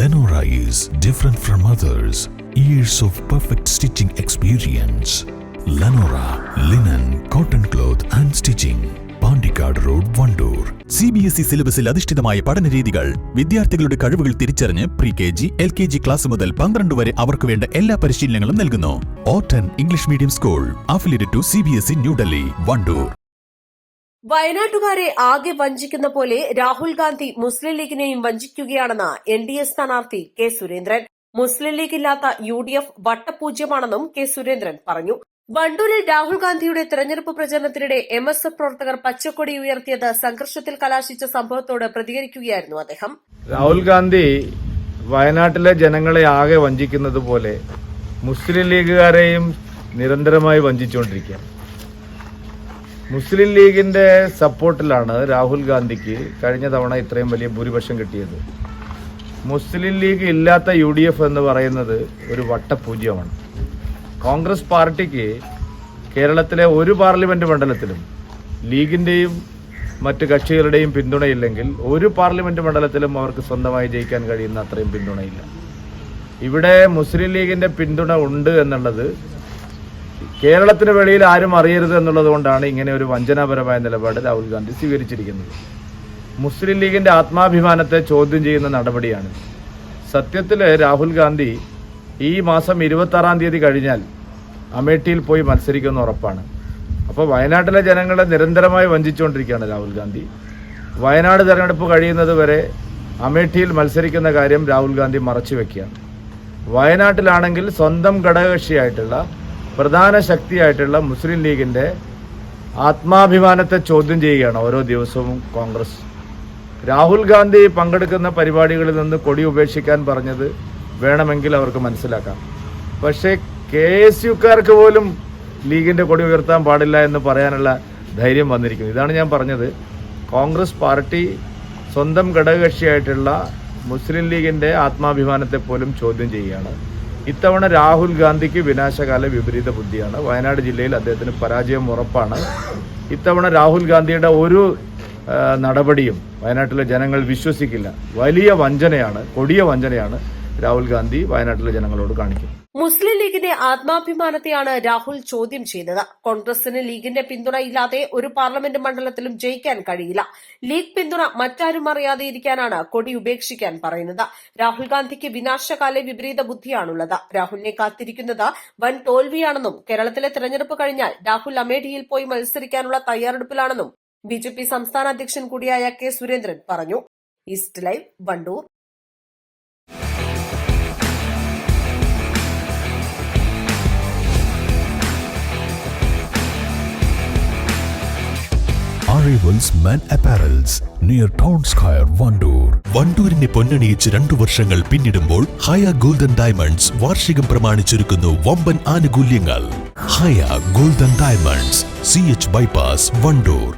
Lenora is different from others. Years of perfect stitching experience. Lenora linen, cotton cloth and stitching. Pandikkad road Wandoor C B S E സിലബസിൽ അധിഷ്ഠിതമായ പഠന രീതികൾ വിദ്യാർത്ഥികളുടെ കഴിവുകൾ തിരിച്ചറിഞ്ഞ് pre K G L K G class മുതൽ പന്ത്രണ്ട് വരെ അവർക്ക് വേണ്ട എല്ലാ പരിശീലനങ്ങളും നൽകുന്നു ഓട്ടൻ English medium school affiliate to C B S E New Delhi Wandoor വയനാട്ടുകാരെ ആകെ വഞ്ചിക്കുന്ന പോലെ രാഹുൽ ഗാന്ധി മുസ്ലിം ലീഗിനെയും വഞ്ചിക്കുകയാണെന്ന് എൻ ഡി എ സ്ഥാനാർത്ഥി കെ സുരേന്ദ്രൻ. മുസ്ലിം ലീഗ് ഇല്ലാത്ത യു ഡി എഫ് വട്ടപൂജ്യമാണെന്നും കെ സുരേന്ദ്രൻ പറഞ്ഞു. വണ്ടൂരിൽ രാഹുൽ ഗാന്ധിയുടെ തെരഞ്ഞെടുപ്പ് പ്രചരണത്തിനിടെ എം എസ് എഫ് പ്രവർത്തകർ പച്ചക്കൊടി ഉയർത്തിയത് സംഘർഷത്തിൽ കലാശിച്ച സംഭവത്തോട് പ്രതികരിക്കുകയായിരുന്നു അദ്ദേഹം. രാഹുൽ ഗാന്ധി വയനാട്ടിലെ ജനങ്ങളെ ആകെ വഞ്ചിക്കുന്നത് പോലെ മുസ്ലിം ലീഗുകാരെയും നിരന്തരമായി വഞ്ചിച്ചുകൊണ്ടിരിക്കുക മുസ്ലിം ലീഗിന്റെ സപ്പോർട്ടിലാണ് രാഹുൽ ഗാന്ധിക്ക് കഴിഞ്ഞ തവണ ഇത്രയും വലിയ ഭൂരിപക്ഷം കിട്ടിയത്. മുസ്ലിം ലീഗ് ഇല്ലാത്ത യു ഡി എഫ് എന്ന് പറയുന്നത് ഒരു വട്ടപൂജ്യമാണ്. കോൺഗ്രസ് പാർട്ടിക്ക് കേരളത്തിലെ ഒരു പാർലമെന്റ് മണ്ഡലത്തിലും ലീഗിന്റെയും മറ്റ് കക്ഷികളുടെയും പിന്തുണയില്ലെങ്കിൽ ഒരു പാർലമെന്റ് മണ്ഡലത്തിലും അവർക്ക് സ്വന്തമായി ജയിക്കാൻ കഴിയുന്ന അത്രയും പിന്തുണയില്ല. ഇവിടെ മുസ്ലിം ലീഗിന്റെ പിന്തുണ ഉണ്ട് എന്നുള്ളത് കേരളത്തിന് വെളിയിൽ ആരും അറിയരുത് എന്നുള്ളത് കൊണ്ടാണ് ഇങ്ങനെ ഒരു വഞ്ചനാപരമായ നിലപാട് രാഹുൽ ഗാന്ധി സ്വീകരിച്ചിരിക്കുന്നത്. മുസ്ലിം ലീഗിന്റെ ആത്മാഭിമാനത്തെ ചോദ്യം ചെയ്യുന്ന നടപടിയാണ്. സത്യത്തിൽ രാഹുൽ ഗാന്ധി ഈ മാസം ഇരുപത്തി ആറാം തീയതി കഴിഞ്ഞാൽ അമേഠിയിൽ പോയി മത്സരിക്കുന്ന ഉറപ്പാണ്. അപ്പോൾ വയനാട്ടിലെ ജനങ്ങളെ നിരന്തരമായി വഞ്ചിച്ചുകൊണ്ടിരിക്കുകയാണ് രാഹുൽ ഗാന്ധി. വയനാട് തെരഞ്ഞെടുപ്പ് കഴിയുന്നത് വരെ അമേഠിയിൽ മത്സരിക്കുന്ന കാര്യം രാഹുൽ ഗാന്ധി മറച്ചു വയ്ക്കുകയാണ് വയനാട്ടിലാണെങ്കിൽ സ്വന്തം ഘടകകക്ഷിയായിട്ടുള്ള പ്രധാന ശക്തിയായിട്ടുള്ള മുസ്ലിം ലീഗിന്റെ ആത്മാഭിമാനത്തെ ചോദ്യം ചെയ്യുകയാണ് ഓരോ ദിവസവും കോൺഗ്രസ്. രാഹുൽ ഗാന്ധി പങ്കെടുക്കുന്ന പരിപാടികളിൽ നിന്ന് കൊടി ഉപേക്ഷിക്കാൻ പറഞ്ഞത് വേണമെങ്കിൽ അവർക്ക് മനസ്സിലാക്കാം. പക്ഷേ കെ എസ് യുക്കാർക്ക് പോലും ലീഗിന്റെ കൊടി ഉയർത്താൻ പാടില്ല എന്ന് പറയാനുള്ള ധൈര്യം വന്നിരിക്കുന്നു. ഇതാണ് ഞാൻ പറഞ്ഞത്. കോൺഗ്രസ് പാർട്ടി സ്വന്തം ഘടകകക്ഷിയായിട്ടുള്ള മുസ്ലിം ലീഗിന്റെ ആത്മാഭിമാനത്തെ പോലും ചോദ്യം ചെയ്യുകയാണ്. ഇത്തവണ രാഹുൽ ഗാന്ധിക്ക് വിനാശകാല വിപരീത ബുദ്ധിയാണ്. വയനാട് ജില്ലയിൽ അദ്ദേഹത്തിന് പരാജയം ഉറപ്പാണ്. ഇത്തവണ രാഹുൽ ഗാന്ധിയുടെ ഒരു നടപടിയും വയനാട്ടിലെ ജനങ്ങൾ വിശ്വസിക്കില്ല. വലിയ വഞ്ചനയാണ് കൊടിയ വഞ്ചനയാണ് രാഹുൽ ഗാന്ധി വയനാട്ടിലെ ജനങ്ങളോട് കാണിക്കും. മുസ്ലിം ലീഗിന്റെ ആത്മാഭിമാനത്തെയാണ് രാഹുൽ ചോദ്യം ചെയ്തത്. കോൺഗ്രസിന് ലീഗിന്റെ പിന്തുണ ഇല്ലാതെ ഒരു പാർലമെന്റ് മണ്ഡലത്തിലും ജയിക്കാൻ കഴിയില്ല. ലീഗ് പിന്തുണ മറ്റാരും അറിയാതെ ഇരിക്കാനാണ് കൊടി ഉപേക്ഷിക്കാൻ പറയുന്നത്. രാഹുൽ ഗാന്ധിക്ക് വിനാശകാല വിപരീത ബുദ്ധിയാണുള്ളത്. രാഹുലിനെ കാത്തിരിക്കുന്നത് വൻ തോൽവിയാണെന്നും കേരളത്തിലെ തെരഞ്ഞെടുപ്പ് കഴിഞ്ഞാൽ രാഹുൽ അമേഠിയിൽ പോയി മത്സരിക്കാനുള്ള തയ്യാറെടുപ്പിലാണെന്നും ബിജെപി സംസ്ഥാന അധ്യക്ഷൻ കൂടിയായ കെ സുരേന്ദ്രൻ പറഞ്ഞു. East live Wandoor. Arrivals Men apparels near Town Square, Wandoor വണ്ടൂരിനെ പൊന്നണിയിച്ച് രണ്ടു വർഷങ്ങൾ പിന്നിടുമ്പോൾ ഹയ ഗോൾഡൻ ഡയമണ്ട്സ് വാർഷികം പ്രമാണിച്ചൊരുക്കുന്നു വമ്പൻ ആനുകൂല്യങ്ങൾ. Haya golden diamonds C H bypass Wandoor